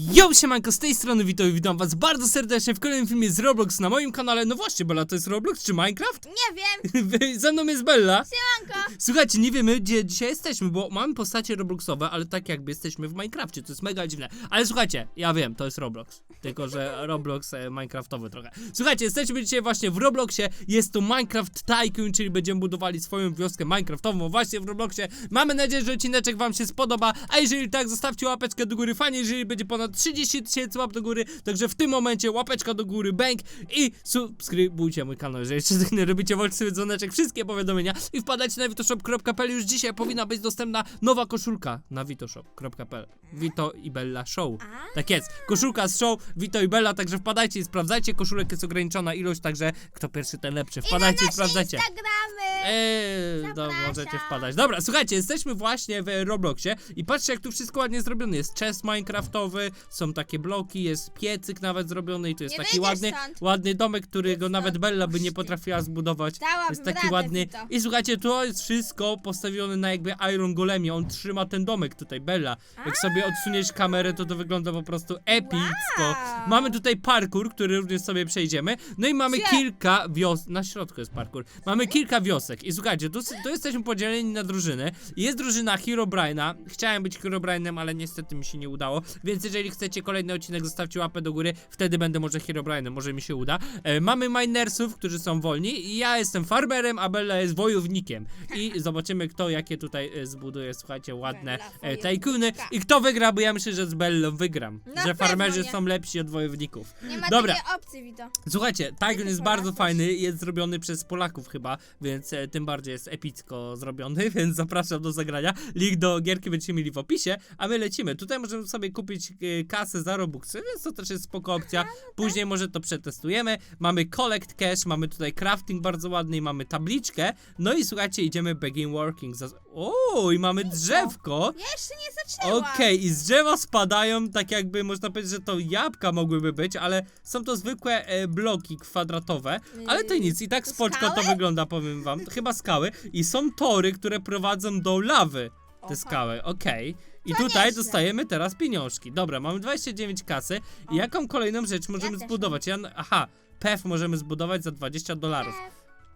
Yo, siemanko, z tej strony witam, witam was bardzo serdecznie w kolejnym filmie z Roblox na moim kanale. No właśnie, Bella, to jest Roblox czy Minecraft? Nie wiem, Ze mną jest Bella. siemanko. Słuchajcie, nie wiemy gdzie dzisiaj jesteśmy, bo mamy postacie Robloxowe, ale tak jakby jesteśmy w Minecrafcie, to jest mega dziwne. Ale słuchajcie, ja wiem, to jest Roblox, tylko że Roblox e, Minecraftowy trochę. Słuchajcie, jesteśmy dzisiaj właśnie w Robloxie, jest to Minecraft Tycoon, czyli będziemy budowali swoją wioskę Minecraftową właśnie w Robloxie. Mamy nadzieję, że odcineczek wam się spodoba, a jeżeli tak, zostawcie łapeczkę do góry, fajnie, jeżeli będzie ponad 30 tysięcy łap do góry, także w tym momencie łapeczka do góry, bank i subskrybujcie mój kanał, jeżeli jeszcze tego nie robicie, włączcie sobie dzwoneczek, wszystkie powiadomienia i wpadajcie na vitoshop.pl, już dzisiaj powinna być dostępna nowa koszulka na vitoshop.pl, Vito i Bella Show. Tak jest, koszulka z show Vito i Bella, także wpadajcie i sprawdzajcie, koszulek jest ograniczona ilość, także kto pierwszy ten lepszy, wpadajcie i, sprawdzajcie. Instagramy. Eee, no Zapraszam. możecie wpadać. Dobra, słuchajcie, jesteśmy właśnie w Robloxie i patrzcie jak tu wszystko ładnie zrobione. Jest chest minecraftowy, są takie bloki, jest piecyk nawet zrobiony i tu jest Nie taki wyjdziesz ładny, stąd. ładny domek, którego nawet. Bella by nie potrafiła zbudować. Dałabym Jest taki radę, ładny. Vito. I słuchajcie, to jest wszystko postawione na jakby Iron Golemie. On trzyma ten domek tutaj, Bella. Jak sobie odsuniesz kamerę, to to wygląda po prostu epicko. Wow. Mamy tutaj parkour, który również sobie przejdziemy. No i mamy Gdzie? kilka wios... Na środku jest parkour. Mamy kilka wiosek. I słuchajcie, tu, tu jesteśmy podzieleni na drużyny. Jest drużyna Herobrine'a. Chciałem być Herobrine'em, ale niestety mi się nie udało. Więc jeżeli chcecie kolejny odcinek, zostawcie łapę do góry. Wtedy będę może Herobrine'em, może mi się uda. E, mamy minersów, którzy są wolni. I ja jestem farmerem, a Bella jest wojownikiem. I zobaczymy, kto jakie tutaj e, zbuduje, słuchajcie, ładne e, tajkuny. I kto wygra, bo ja myślę, że z Bellą wygram. Na że pewno farmerzy nie. są lepsi od wojowników. Nie ma Dobra. takiej opcji, Vito. Słuchajcie, Tycoon jest bardzo fajny, jest zrobiony przez Polaków chyba, więc e, tym bardziej jest epicko zrobiony, więc zapraszam do zagrania. Link do gierki będziecie mieli w opisie, a my lecimy. Tutaj możemy sobie kupić e, kasę za Robuxy, więc to też jest spoko opcja. Później może to przetestujemy. Mamy collect cash, mamy tutaj crafting bardzo ładny, i mamy tabliczkę. No i słuchajcie, idziemy begin working. Za... O, i mamy drzewko. Ja jeszcze nie zaczęłam. Okej, i z drzewa spadają, tak jakby można powiedzieć, że to jabłka mogłyby być, ale są to zwykłe e, bloki kwadratowe, ale to nic, i tak To spoczko to skały? wygląda, powiem wam, chyba skały, i są tory, które prowadzą do lawy, te skały, okej. I To tutaj nieźle. dostajemy teraz pieniążki. Dobra, mamy 29 kasy. I jaką kolejną rzecz możemy też zbudować? Ja, aha, PEF możemy zbudować za 20 dolarów.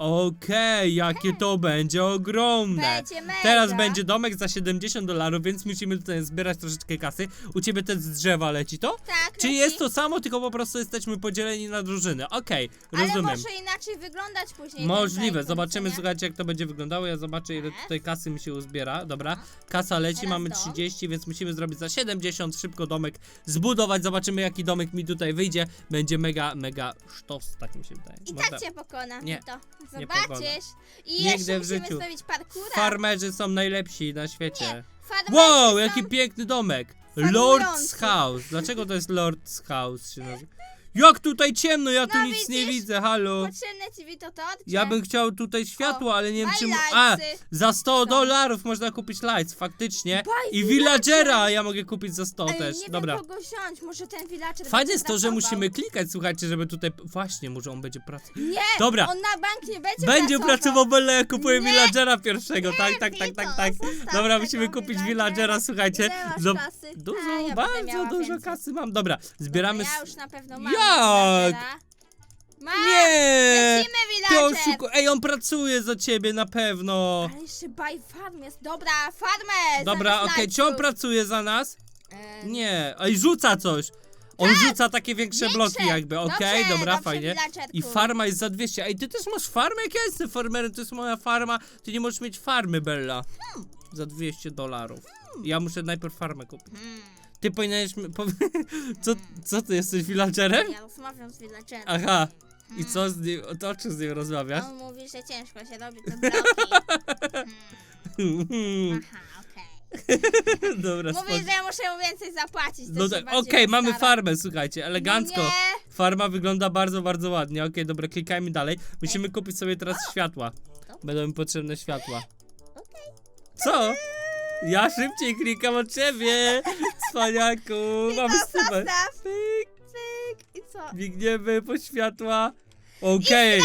Okej, jakie to będzie ogromne. Będzie mega. Teraz będzie domek za 70 dolarów, więc musimy tutaj zbierać troszeczkę kasy. U ciebie też z drzewa leci to? Tak, Czyli leci. jest to samo, tylko po prostu jesteśmy podzieleni na drużyny. Okej, Ale rozumiem. może inaczej wyglądać później. ten Możliwe, zobaczymy, nie? słuchajcie, jak to będzie wyglądało. Ja zobaczę, ile tutaj kasy mi się uzbiera. Dobra, kasa leci, Teraz mamy dom. 30, więc musimy zrobić za 70, szybko domek zbudować. Zobaczymy, jaki domek mi tutaj wyjdzie. Będzie mega, mega sztos, tak mi się wydaje. I Można- tak cię pokona, Nie, Vito. Nie Zobaczysz. I Nigdy jeszcze w musimy życiu. zrobić parkura. Farmerzy są najlepsi na świecie. Farmerzy Wow, są- jaki piękny domek! Farmujący. Lord's House. Dlaczego to jest Lord's House się nazywa? Jak tutaj ciemno, ja tu No nic nie widzisz? widzę, halo. Potrzebne ci to. Ja bym chciał tutaj światło, ale nie wiem daj czym... A, lajcy. za 100 Co? dolarów można kupić lights, faktycznie. Buy I villager. villagera ja mogę kupić za 100 Ej, też. nie Dobra. wiem kogo wziąć, może ten villager Fajne będzie jest to, że pracował. musimy klikać, słuchajcie, żeby tutaj... Właśnie, może on będzie pracował. Nie, Dobra. on na bank nie będzie Będzie pracował Bella, ja kupuję villagera pierwszego, tak, tak, tak, Vito, tak, tak. zostaw Dobra, tego musimy kupić villagera. villagera, słuchajcie. Ile masz Zo- kasy? Dużo, ja będę bardzo miała dużo więcej. kasy mam. Dobra, zbieramy... Dobra, s- ja już na pewno mam Jak? Mam! Nie! Lecimy Ty villager! Ej, on pracuje za ciebie na pewno. Ale jeszcze by farm jest. Dobra, farmę! Dobra, okej, czy on pracuje za nas? Nie. Ej, rzuca coś. On rzuca takie większe Większe. bloki jakby, okej, Dobrze, dobra, dobrze, fajnie. villagerku. I farma jest za 200. Ej, ty też masz farmę? Jak ja jestem farmerem, to jest moja farma. Ty nie możesz mieć farmy, Bella. Za 200 dolarów. Ja muszę najpierw farmę kupić. Hmm, Ty powinieneś... mi-. Co, co ty jesteś villagerem? ja rozmawiam z villagerem. Aha. I co z nim, to o czym z nim rozmawiasz? On mówi, że ciężko się robi te bloki. Hmm, aha, okej. Dobra, Mówi, spoko. że ja muszę mu więcej zapłacić. to No się tak, bardziej okej, mamy farmę, słuchajcie, elegancko. Nie. Farma wygląda bardzo, bardzo ładnie. Okej, dobra, klikajmy dalej. Musimy kupić sobie teraz światła. Będą mi potrzebne światła. Co? Ja szybciej klikam od ciebie, cwaniaku. Mamy Vito, super. zostaw. Pyk, Cyk. I co? biegniemy po światła. Okej.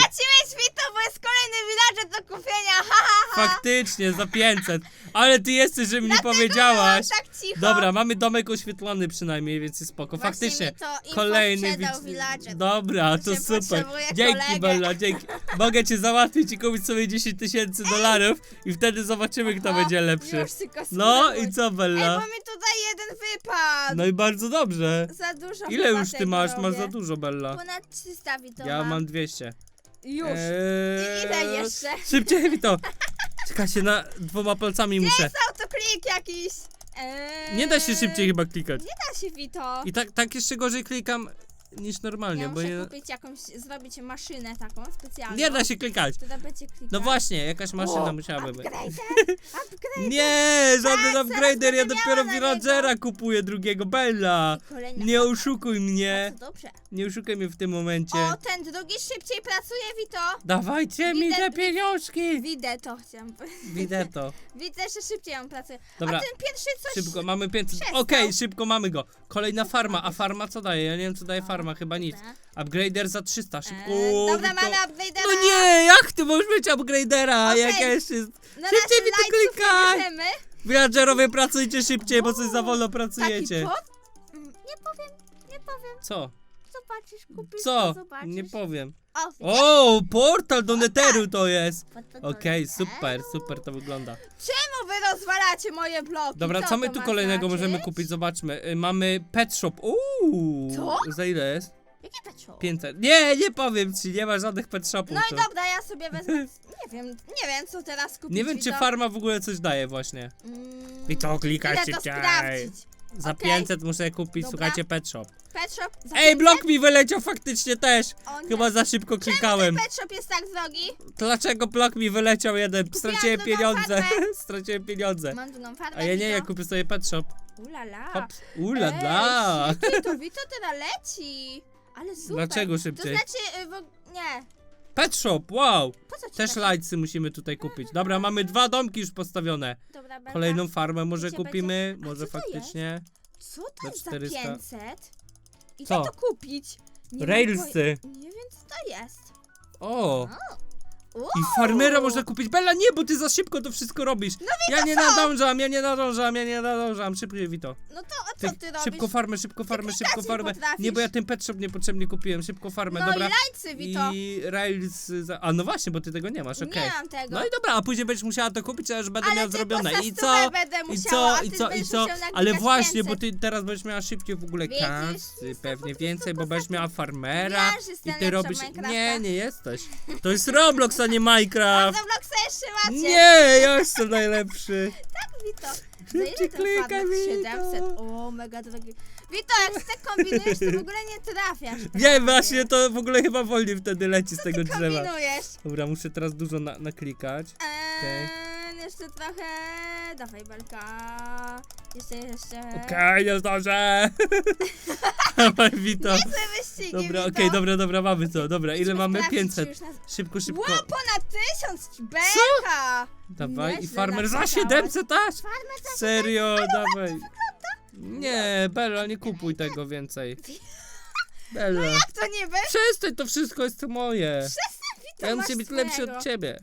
Straciłeś Vito, bo jest kolejny villager do kupienia, ha, ha, Faktycznie, za 500. Ale ty jesteś, że mi nie Dlatego powiedziałaś. tak cicho. Dobra, mamy domek oświetlony przynajmniej, więc jest spoko. Właśnie Faktycznie. mi to info Kolejny sprzedał widz. villager. Dobra, to Że super. potrzebuję Dzięki kolegę. Bella, dzięki. Mogę cię załatwić i kupić sobie 10 tysięcy dolarów i wtedy zobaczymy, kto O, będzie lepszy. Już tylko No spróbuj. i co Ej, Bella? bo mi tutaj jeden wypadł. No i bardzo dobrze. Za dużo Ile chyba już ty tego masz? Masz robię. za dużo Bella. Ponad 300 Wito Ja mam 200. Już. Eee, ile jeszcze? Szybciej Wito. Czekajcie, na dwoma palcami muszę. Jest autoklik jakiś. Eee, Nie da się szybciej chyba klikać. Nie da się Wito. I tak, tak jeszcze gorzej klikam niż normalnie, ja bo muszę ja... kupić jakąś, zrobić maszynę taką specjalną. Nie da się klikać. Wtedy będzie klikać. No właśnie, jakaś maszyna O, musiałaby być. Upgrader? Upgrade? Nie, żaden zaraz upgrader, ja dopiero villagera kupuję drugiego, Bella. Nie oszukuj mnie, Bardzo dobrze. nie oszukuj mnie w tym momencie. O, ten drugi szybciej pracuje, Wito. Dawajcie mi Widzę- te pieniążki. Widzę to, chciałam powiedzieć. Widzę to. Widzę, że szybciej on pracuje. Dobra. A ten pierwszy coś... Szybko, mamy 500. przestał. Okej, szybko mamy go. Kolejna farma, a farma co daje? Ja nie wiem co daje farma, chyba nic. Upgrader za 300, szybko. Eee, dobra, mamy upgradera. No nie, jak ty możesz mieć upgradera? Okej. Jak ja jeszcze... Na Szybciej mi to lajców nie klikaj. Villagerowie pracujcie szybciej, bo coś za wolno Taki pracujecie. pot? Mm, Nie powiem, nie powiem. Co? Zobaczysz, kupisz, Co? zobaczysz. Nie powiem. O, widzisz? O, portal do Netheru to jest. Pod to Okej, super, super to wygląda. Czemu wy rozwalacie moje bloki? Dobra, co my to tu ma kolejnego znaczyć? możemy kupić? Zobaczmy. Y, Mamy pet shop. Uuu. Co? Za ile jest? Jakie peczo? 500. Nie, nie powiem ci, nie ma żadnych pet shopów. No i to- dobra, ja sobie wezmę... Nie wiem, nie wiem co teraz kupić. Nie wiem, czy Wito. farma w ogóle coś daje właśnie. Mm, Wito, klikaj Idę to szybciej. sprawdzić. Za Okej. 500 muszę kupić, Dobra. słuchajcie, pet shop. Pet shop? Za Ej, 500? blok mi wyleciał faktycznie też. O nie. Chyba za szybko klikałem. Pet shop jest tak drogi? Dlaczego blok mi wyleciał jeden? Straciłem pieniądze. farmę. Straciłem pieniądze. Mam drugą farmę, A ja nie, ja kupię sobie pet shop. Ulala. Hop. Ula da. Ej, to Wito teraz leci. Ale super. Dlaczego szybciej? To znaczy, y, w... nie. Pet shop, wow. Po co ci Też lajcy musimy tutaj kupić. Dobra, mamy dwa domki już postawione. Dobra, Belka. Kolejną farmę może Gdzie kupimy, będzie- A może co to faktycznie. Co to za jest za 400? 500? I Co? co to kupić? Nie mam Railsy. poje- Nie wiem, co to jest. O. Uuu. I farmera można kupić. Bella, nie, bo ty za szybko to wszystko robisz. ja nie nadążam, ja nie nadążam, ja nie nadążam. Szybciej, Wito. No to, a co ty robisz? szybko farmę, szybko farmę, klikać szybko nie farmę. potrafisz. Nie, bo ja ten pet shop niepotrzebnie kupiłem. Szybko farmę, no dobra. i lajcy, Wito. I rails. Za... A no właśnie, bo ty tego nie masz, okej. Nie mam tego. No i dobra, a później będziesz musiała to kupić, a już będę Ale miał tylko zrobione. za I stówę co? będę I musiała, co? a I ty co? I będziesz co? musiał Ale właśnie, bo 500. ty teraz będziesz miała szybciej w ogóle Widzisz? kasy, pewnie więcej, bo będziesz miała farmera. I jestem ty lepsza robisz. Minecrafta. Nie, nie jesteś. To jest Roblox, a nie Minecraft. Robloxa jeszcze macie. Nie, ja jestem najlepszy. Tak, Wito. Szybciej klikaj? Wito. 700. O, mega drogi. Wito, jak ty kombinujesz, to w ogóle nie trafiasz. Wiem, prawie. właśnie to w ogóle chyba wolniej wtedy leci z tego drzewa. kombinujesz. Dobra, muszę teraz dużo na, naklikać. Eee, jeszcze trochę. Dawaj, Belka. Jeszcze, jeszcze. Okej, nie zdążę. Dawaj, Wito. Nie chcę wyścigi, Dobra, Wito. okej, dobra, dobra, mamy to. Dobra, ile Idźmy mamy? sprawdzić, 500. czy już nas- Szybko, szybko. Wow, ponad tysiąc! Belka! Dawaj, i Nieźle farmer za naklikałeś. 700 aż? Farmer za Serio, dawaj. Nie, Bella, nie kupuj tego więcej. Bella, Jak to nie będzie? przestań, to wszystko jest moje. Wito, Ja muszę być lepszy od ciebie.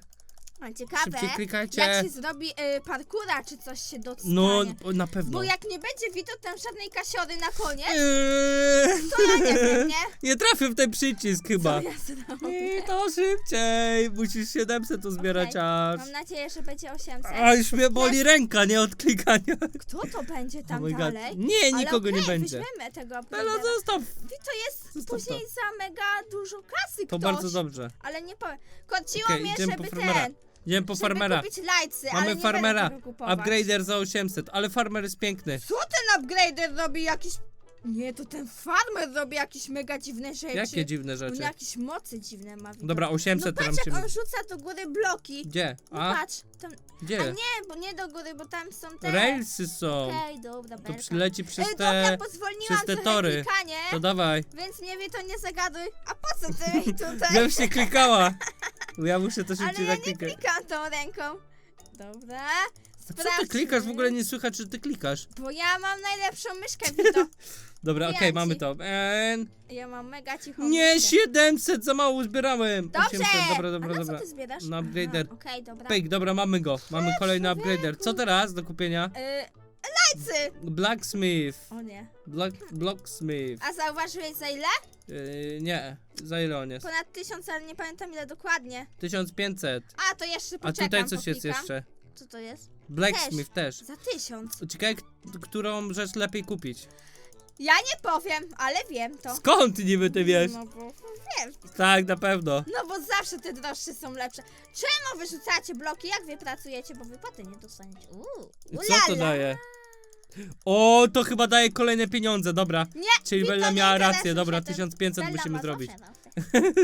A, Ciekawe, Szybciej jak klikajcie. się zrobi y, parkura, czy coś się dostanie. No, na pewno. Bo jak nie będzie Wito tam żadnej kasiory na koniec, Eee, to ja nie wiem, nie? Nie trafię w ten przycisk chyba. Co ja zrobię? I to szybciej. Musisz 700 uzbierać Okej, aż. Mam nadzieję, że będzie 800. A już mnie boli ręka, nie od klikania. Kto to będzie Oh tam my god. dalej? Nie, Ale nikogo nie okej, będzie. weźmiemy tego upgrade'a. zostaw. Wito jest Zostaw później za mega dużo kasy To ktoś. bardzo dobrze. Ale nie powiem. Kociło Okej, mnie, idziemy żeby po farmera. ten, Idziemy po żeby farmera. kupić lajcy, ale Mamy nie farmera. będę tego kupować. Upgrader za 800, ale farmer jest piękny. Co ten upgrader robi jakiś... Nie, to ten farmer robi jakieś mega dziwne rzeczy. Jakie dziwne On rzeczy. jakieś mocy dziwne ma. Dobra, no 800 patrz teraz jak musimy. on rzuca do góry bloki. Gdzie? No A? patrz, tam... A Gdzie? nie, bo nie do góry, bo tam są te... Railsy są. Okej, dobra, To belka. przyleci przez Ej, te... dobra, pozwolniłam przez te trochę tory. klikanie, To dawaj. więc nie wie, to nie zagaduj. A po co ty mi tutaj? Ja już nie klikała. Ja muszę to Ale szybciej ja nie klikam tą ręką. Dobra. A co ty klikasz? W ogóle nie słychać, że ty klikasz. Bo ja mam najlepszą myszkę, Wito. Dobra, okej, mamy to. Ja mam mega cichą Nie, myszkę. 700, za mało uzbierałem. Dobrze! 800, dobra, dobra, A na dobra. co ty zbierasz? Na upgrader. Aha, Okej, dobra. Pyk, dobra, mamy go. Mamy kolejny upgrader. Co teraz do kupienia? Y, lajcy! Blacksmith. O nie. Black, Blocksmith. A zauważyłeś za ile? Yy, nie, za ile on jest? Ponad tysiąc, ale nie pamiętam ile dokładnie. 1500. A, to jeszcze A poczekam, tutaj coś jest popikam. jeszcze. Co to jest? Blacksmith też. Za tysiąc. Ciekawe, k- którą rzecz lepiej kupić. Ja nie powiem, ale wiem to. Skąd niby ty wiesz? No bo wiem. Tak, na pewno. No bo zawsze te droższe są lepsze. Czemu wyrzucacie bloki? Jak wy pracujecie? Bo wypłaty nie dostaniecie. Uuu. Co to ulala. daje? O, to chyba daje kolejne pieniądze, dobra. Nie, Czyli Bella nie miała rację, się, dobra, to 1500 Bella musimy ma zrobić. zawsze rację.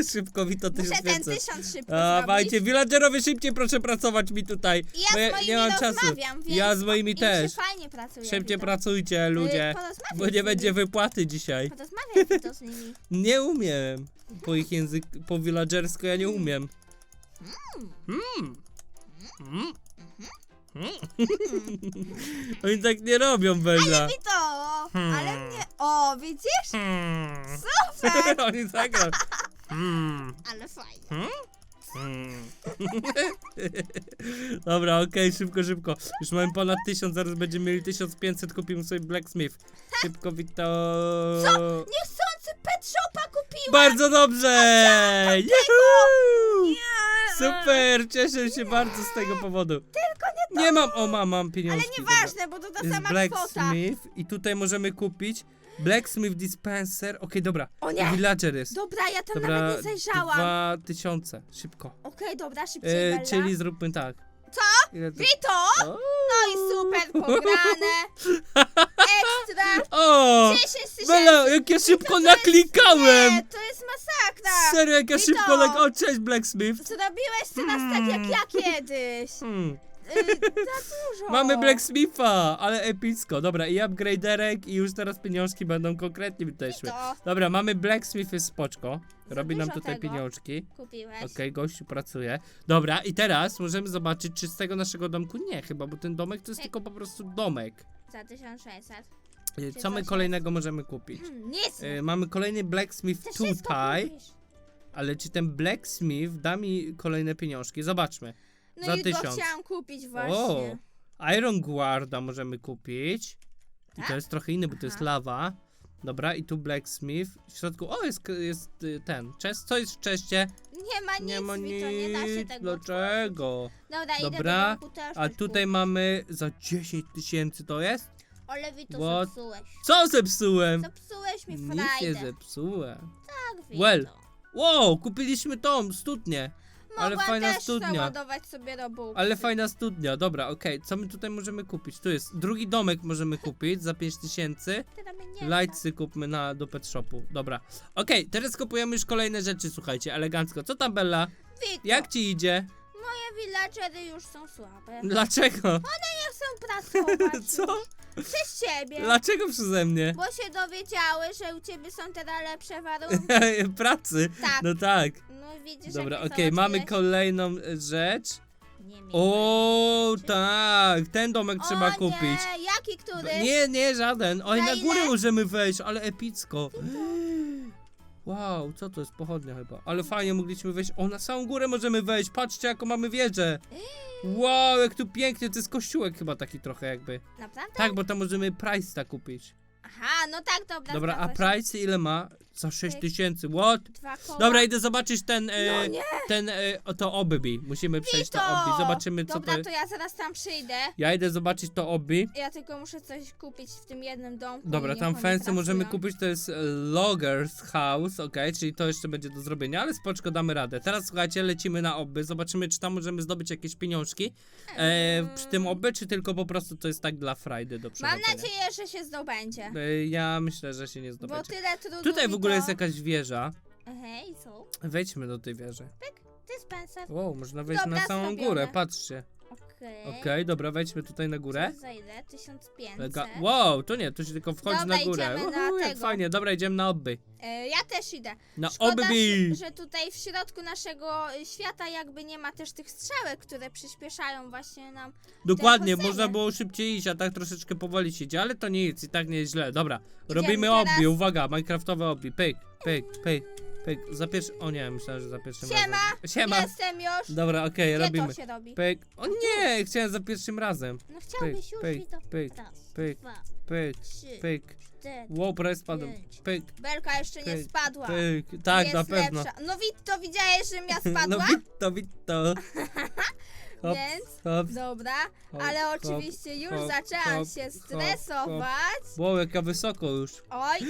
Szybko, Wito, Muszę ten 1500. tysiąc szybko Dawajcie, zrobić. villagerowie, szybciej proszę pracować mi tutaj. I bo ja ja z moimi nie mam czasu. rozmawiam, więc Ja z moimi im też. się fajnie pracuje. Szybciej Wito. pracujcie, ludzie. Y, porozmawiaj Bo z nie nimi. będzie wypłaty dzisiaj. Porozmawiaj Wito z nimi. Nie umiem. Po ich język, po villagersko ja nie umiem. Hmm. Hmm. Oni tak nie robią, Bella. Wito, Hmm. ale mnie... O, widzisz? Hmm. Super! Oni tak robią. Hmm. Ale fajnie. Hmm. Dobra, okej, szybko, szybko. Już mamy ponad 1000, zaraz będziemy mieli 1500, kupimy sobie Blacksmith. Szybko, Wito. Niechcący pet shopa kupiłem! Bardzo dobrze! Juhu! Nie. Super, cieszę się bardzo z tego powodu. Tylko nie to. Nie mam, o mam, mam Ale nieważne, bo to ta Jest sama kwota. Blacksmith i tutaj możemy kupić Blacksmith Dispenser. Okej, dobra. O nie! Villager jest. Dobra, ja tam nawet nie zajrzałam. dwa tysiące, szybko. Okej, dobra, szybciej E, Bella. czyli zróbmy tak. Co? Ile to... Wito! O! No i super, pograne. Ekstra. O! 10 tysięcy. Bella, jak ja szybko naklikałem! Nie, to jest masakra. Serio, jak ja Wito! szybko nak... O, cześć Blacksmith! Zrobiłeś ty nas tak jak ja kiedyś. Hmm. Y, za dużo. Mamy Blacksmitha, ale epicko. Dobra, i upgraderek i już teraz pieniążki będą konkretnie tutaj szły. Dobra, mamy Blacksmith jest spoczko. Za Robi nam dużo tutaj tego. pieniążki. kupiłeś. Okej, gościu pracuje. Dobra, i teraz możemy zobaczyć, czy z tego naszego domku nie, chyba, bo ten domek to jest tylko po prostu domek. Za 1600. Co my kolejnego możemy kupić? Hmm, nic. Y, Mamy kolejny Blacksmith Ty wszystko tutaj, kupisz. ale czy ten Blacksmith da mi kolejne pieniążki? Zobaczmy. No za i tysiąc. to chciałam kupić właśnie. O, Iron Guarda możemy kupić. I to Tak? jest trochę inny, bo to jest Aha. lawa. Dobra, i tu Blacksmith. W środku, o, jest, jest y, ten, chest. Co jest w czeście? Nie ma nic, Nie ma Wito, nie da się nic, tego dlaczego? Dobra, idę Dobra, do też A coś tutaj mamy za 10 tysięcy to jest? Ale Wito, What? zepsułeś. Co zepsułem? Zepsułeś mi Nic nie frajdę. zepsułem. Tak, Wito. Well, Wow, kupiliśmy tą studnię. ale Mogłam fajna też studnia. naładować sobie robuxy. Ale fajna studnia, dobra, okej. Co my tutaj możemy kupić? Tu jest drugi domek możemy kupić za 5000. Ty mnie nie Lightsy kupmy na, do pet shopu. Dobra. Okej, teraz kupujemy już kolejne rzeczy, słuchajcie, elegancko. Co tam, Bella? Wito, Jak ci idzie? moje villagery już są słabe. Dlaczego? Nie chcą pracować. Co? już. Przez ciebie. Dlaczego przeze mnie? Bo się dowiedziały, że u ciebie są teraz lepsze warunki. Pracy. Tak. No tak. No widzisz, Dobra, jak okej, mamy załatwiłeś? kolejną e, rzecz. Nie O, rzeczy. tak, ten domek trzeba o, kupić. Nie, jaki który? Nie, nie, żaden. Oj, Za na ile? górę możemy wejść, ale epicko. Wow, co to jest? Pochodnia chyba. Ale fajnie mogliśmy wejść. O, na samą górę możemy wejść. Patrzcie, jaką mamy wieżę. Wow, jak tu pięknie. To jest kościółek chyba taki trochę jakby. Naprawdę? Tak, bo tam możemy Price'a kupić. Aha, no tak, dobra. Dobra, a zgadza się. Price ile ma? Za 6 Ej. tysięcy. What? Dwa koła. Dobra, idę zobaczyć ten, e, No nie. ten, e, o, to obby. Musimy przejść to obby. Zobaczymy, co Dobra, to to ja zaraz tam przyjdę. Ja idę zobaczyć to obby. Ja tylko muszę coś kupić w tym jednym domku. Dobra, i niech tam oni fence możemy kupić, to jest e, Loggers House, ok, czyli to jeszcze będzie do zrobienia, ale spoczko damy radę. Teraz słuchajcie, lecimy na obby, zobaczymy czy tam możemy zdobyć jakieś pieniążki e, przy tym obby, czy tylko po prostu to jest tak dla frajdy do Mam przechodzenia. nadzieję, że się zdobędzie. E, ja myślę, że się nie Bo zdobędzie. tyle trudu Tutaj w mi ogóle to... jest jakaś wieża. Hej, co? Wejdźmy do tej wieży. Ty Spencer. Wow, można wejść Dobra, na samą zrobione. górę, patrzcie. Okej. Okej, dobra, wejdźmy tutaj na górę. Co za ile? 1500. Lega- wow, to nie, to się tylko wchodzi Dobra, na górę. idziemy na Uhu, jak tego. fajnie, dobra, idziemy na obby. E, ja też idę. Na Szkoda, obbi! że, że tutaj w środku naszego y, świata jakby nie ma też tych strzałek, które przyspieszają właśnie nam. Dokładnie, chodzenie. można było szybciej iść, a tak troszeczkę powoli się idzie, ale to nie jest i tak nie jest źle. Dobra, robimy teraz. obbi, uwaga, minecraftowe obbi, pyk, pyk, pyk, pyk, za pierwszy... O nie, myślałem, że za pierwszym Siema! razem. Siema! Jestem już. Dobra, okej, Gdzie robimy. to się robi? Pyk. O nie, chciałem za pierwszym razem. No chciałbyś już pyk, i to. pyk, Raz, pyk, dwa, pyk, trzy, pyk. cztery. Wow, prawie spadłem. pięć. Pyk, Belka jeszcze nie pyk, spadła. pyk. Tak, jest na pewno. Lepsza. No Witto, widziałeś, że ja No spadła? wito, wito. Hop, Więc, hop, dobra, hop, ale hop, oczywiście już hop, zaczęłam hop, się hop, stresować. Wow, jaka wysoko już. Oj,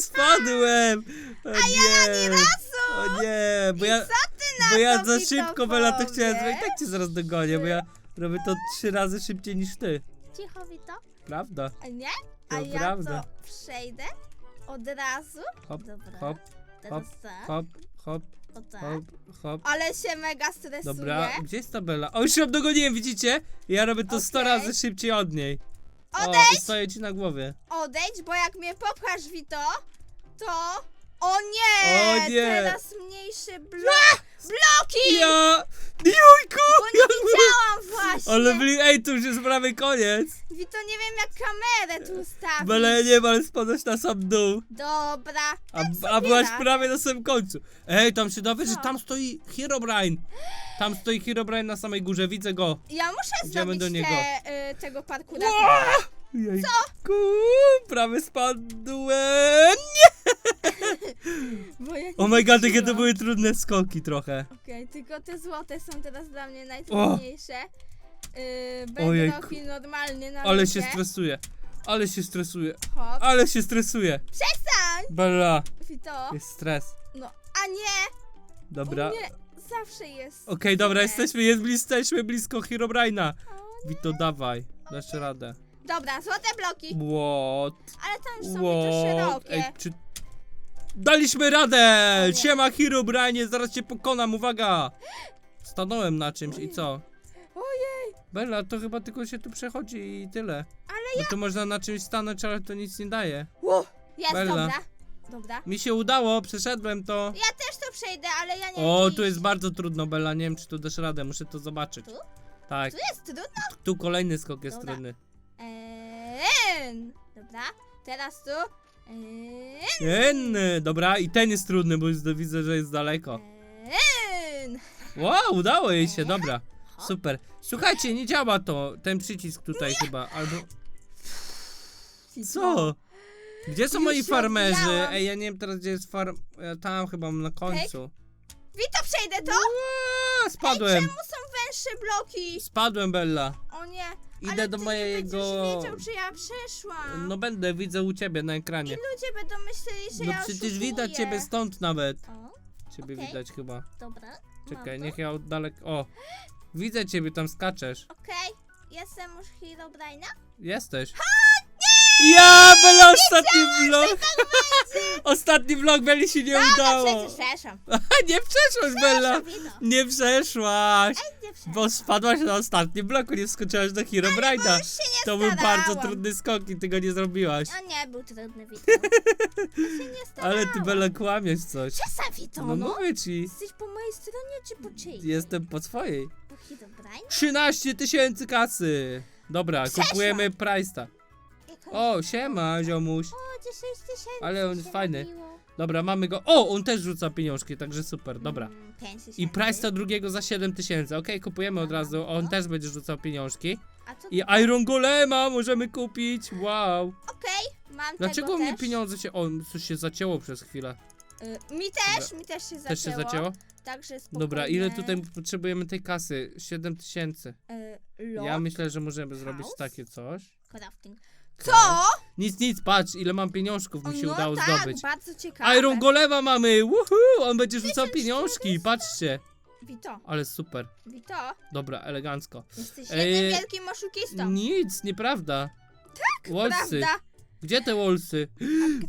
Spadłem! O nie! razu! O nie, bo ja, co ty na bo ja to, za szybko Bela to chciałem zrobić. Tak cię zaraz dogonię, bo ja robię to trzy razy szybciej niż ty. Cicho, Wito. Prawda? A nie? A To ja prawda. to przejdę od razu. Hop, Dobra. hop, tak, hop, hop, o tak. hop, hop. Ale się mega stresuję. Dobra, gdzie jest ta Bela? O, już ją dogoniłem, widzicie? Ja robię to 100 Okej. razy szybciej od niej. O, Odejdź! i stoję ci na głowie. Odejdź, bo jak mnie popchasz, Wito, to... O nie! O nie! Teraz mniejszy blok. Bloki! Ja! Jujku! Bo nie widziałam właśnie. Ale byli, ej, to już jest prawie koniec. Wito, nie wiem jak kamerę tu ustawić. Bele, nie, ale spadłeś na sam dół. Dobra. A, tak a sobie byłaś prawie na samym końcu. Ej, tam się dowie, że tam stoi Herobrine. Tam stoi Herobrine na samej górze, widzę go. Ja muszę Idziemy zrobić do niego. Te, y, tego parkura. Co? Prawie spadłem. Bo ja Oh my god, jakie to były trudne skoki trochę. Okej, tylko te złote są teraz dla mnie najtrudniejsze. Yy, Ojejku. Bedrocki normalnie na Ale luzie. się stresuje. Ale się stresuje. Hop. Ale się stresuje. Przestań! Bella, Wito. jest stres. No, a nie! Dobra. U mnie zawsze jest. Okej, dobra, Nie. jesteśmy, jest, jesteśmy blisko Herobrine'a. O, Wito, dawaj. Dasz radę. Dobra, złote bloki. What? Ale tam są What? szerokie. Ej, czy... Daliśmy radę! Nie. Siema Herobrine, zaraz cię pokonam, uwaga! Stanąłem na czymś i co? Ojej! Bella, to chyba tylko się tu przechodzi i tyle. Ale Bo to można na czymś stanąć, ale to nic nie daje. Ło, Jest, Bella. dobra. Dobra. Mi się udało, przeszedłem to. Ja też to przejdę, ale ja nie O, wiem, tu jest gdzie bardzo trudno, Bella, nie wiem czy tu dasz radę, muszę to zobaczyć. Tu? Tak, Tu jest trudno. tu kolejny skok jest Dobra. trudny. Eee, dobra, teraz tu. Eee, Ten, dobra, i ten jest trudny, bo jest, widzę, że jest daleko. eee. Wow, udało jej się, dobra. Super. Słuchajcie, nie działa to, ten przycisk tutaj chyba, albo... Co? Gdzie są Już moi się farmerzy? odbijałam. Ej, ja nie wiem teraz gdzie jest farm... ja Tam chyba na końcu. Wito, przejdę to? Ua, spadłem, Czemu są węższe bloki? spadłem Bella. O nie. Idę ale do ty mojego- Nie będziesz wiedział, czy ja przeszłam. No będę, widzę u ciebie na ekranie. ludzie będą myśleli, że No ja przecież oszukuję. widać ciebie stąd nawet. O, Ciebie Okej. widać chyba. dobra. Czekaj, niech ja od dalek... O! Widzę ciebie, tam skaczesz. Okej, jestem już Herobrine'a. Jesteś. Ja, Bella, ostatni vlog! tak Ostatni vlog Belli się nie udało. Przecież przeszłam. nie przeszłaś, Bella! Nie przeszłaś! Nie. Bo spadłaś na ostatnim bloku, nie wskoczyłaś do Bo Herobrine'a. już się nie To był bardzo starałam. trudny skok i ty go nie zrobiłaś. A nie, był trudny, starałam. Ale ty, Bella, kłamiesz coś. Wito, No no. mówię ci, Jesteś po mojej stronie, czy po czyjej? jestem po twojej. Po Herobrine? 13 tysięcy kasy! Dobra, Przeszłam. kupujemy Price'a. O, siema, ziomuś. O, 10 tysięcy Ale on się jest fajny. robiło. Dobra, mamy go. O, on też rzuca pieniążki, także super, dobra. Mm, pięć I tysięcy. Price'a drugiego za 7 tysięcy. Okej, kupujemy od razu. On no. też będzie rzucał pieniążki. A co I Iron Golema możemy kupić. Wow. Okej, mam Dlaczego tego u mnie też. pieniądze się. O, coś się zacięło przez chwilę. Y, mi też, mi też się zacięło. Też się zacięło? Także spokojnie. Dobra, ile tutaj potrzebujemy tej kasy? 7 tysięcy. Y, lot, Ja myślę, że możemy zrobić house? takie coś. crafting. Co? Nic, nic, patrz, ile mam pieniążków mi się no udało tak, zdobyć. bardzo ciekawe. Iron Golema mamy! Woohoo! On będzie rzucał 1400. pieniążki, patrzcie. Wito, Ale super. Wito, Dobra, elegancko. jesteś Ej, jednym wielkim oszukistą. Nic, nieprawda. Tak, Wolsy. Prawda? Gdzie te wolsy?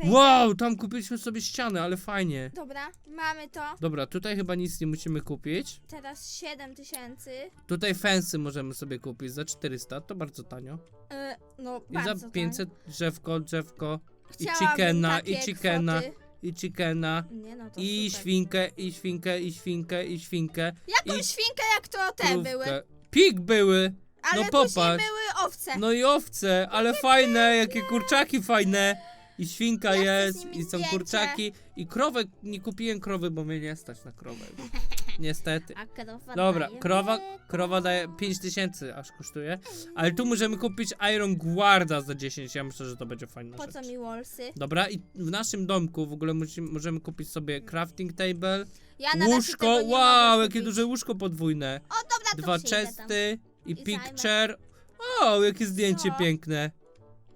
Wow, tam kupiliśmy sobie ściany, ale fajnie. Dobra, mamy to. Dobra, tutaj chyba nic nie musimy kupić. Teraz 7 tysięcy. Tutaj fensy możemy sobie kupić za 400, to bardzo tanio. Y, no, I bardzo za 500 drzewko, drzewko. i Chciałabym chickena, takie i chickena, kwoty. i chickena, Nie no, to i super. świnkę, i świnkę, i świnkę, i świnkę, Jaką i świnkę, jak to te były? krówkę. Pig były! Ale no później popatrz. były owce. No i owce, ale fajne, jakie kurczaki fajne. I świnka Ja chcę z jest, nimi i są zdjęcie. kurczaki, i krowę, nie kupiłem krowy, bo mnie nie stać na krowę. Niestety. A krowa Dobra, daje krowa, mleko. krowa daje 5000 aż kosztuje, ale tu możemy kupić Iron Guarda za 10, ja myślę, że to będzie fajna Po rzecz. co mi wolsy? Dobra, i w naszym domku w ogóle musimy, możemy kupić sobie crafting table, Ja na razie łóżko, tego nie wow, mogę jakie kupić. duże łóżko podwójne, O, dobra, to dwa przyjdę tam. chesty i I picture, o, jakie zdjęcie Co? piękne.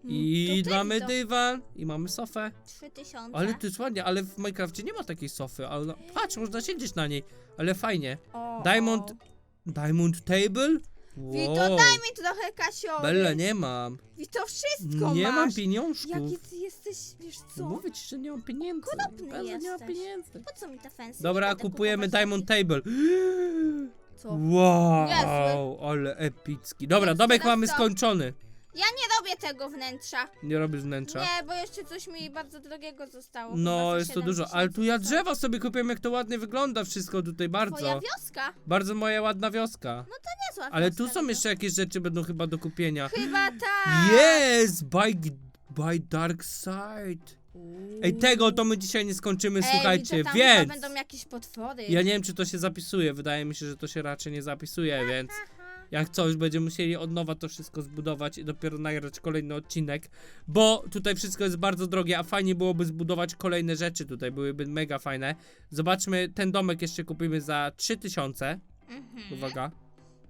Hmm, I to mamy ty dywan, i mamy sofę. Trzy tysiące. Ale to jest ładnie, ale w Minecrafcie nie ma takiej sofy, ale patrz, można siedzieć na niej, ale fajnie. O, Diamond-. Diamond table? Wito, daj mi trochę kasiory. Bella, nie mam. Wito, wszystko Nie masz. mam pieniążków. Jaki ty jesteś, wiesz co? Mówię ci, że nie mam pieniędzy. Okropny Bella, nie mam jesteś. pieniędzy. Po co mi te fancy? Dobra, będę kupujemy kupować Diamond takich. Table. Wow, Niezły. ale epicki. Dobra, Więc domek teraz mamy co? skończony. Ja nie robię tego wnętrza. Nie robisz wnętrza. Nie, bo jeszcze coś mi bardzo drogiego zostało. No, za jest to 7 dużo. Ale tu ja tysięcy. drzewa sobie kupiłem, jak to ładnie wygląda wszystko tutaj, Twoja bardzo. wioska? Bardzo moja ładna wioska. Niezła Ale wioska, tu są Wito. jeszcze jakieś rzeczy, będą chyba do kupienia. Chyba tak. Jest! By, by Dark Side. Ej, tego to my dzisiaj nie skończymy, Ej, słuchajcie, tam więc... chyba będą jakieś potwory. Ja nie wiem, czy to się zapisuje. Wydaje mi się, że to się raczej nie zapisuje, więc jak coś, będziemy musieli od nowa to wszystko zbudować i dopiero nagrać kolejny odcinek, bo tutaj wszystko jest bardzo drogie, a fajnie byłoby zbudować kolejne rzeczy tutaj, byłyby mega fajne. Zobaczmy, ten domek jeszcze kupimy za 3000. Mhm. Uwaga.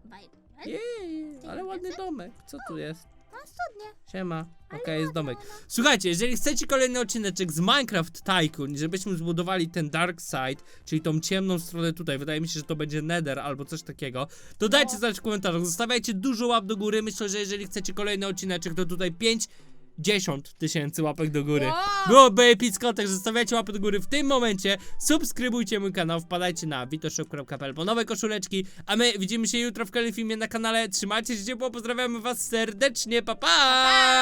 Baj- Jej, ale ładny domek. Co tu jest? Studnie. Siema. Okej, jest domek. Słuchajcie, jeżeli chcecie kolejny odcineczek z Minecraft Tycoon, żebyśmy zbudowali ten Dark Side, czyli tą ciemną stronę tutaj, wydaje mi się, że to będzie Nether albo coś takiego, to dajcie No. znać w komentarzach, zostawiajcie dużo łap do góry, myślę, że jeżeli chcecie kolejny odcineczek, to tutaj 5 10 tysięcy łapek do góry. Wow. Byłoby epicko, także zostawiajcie łapy do góry w tym momencie, subskrybujcie mój kanał, wpadajcie na witoshop.pl po nowe koszuleczki, a my widzimy się jutro w kolejnym filmie na kanale, trzymajcie się ciepło, pozdrawiamy was serdecznie, pa pa!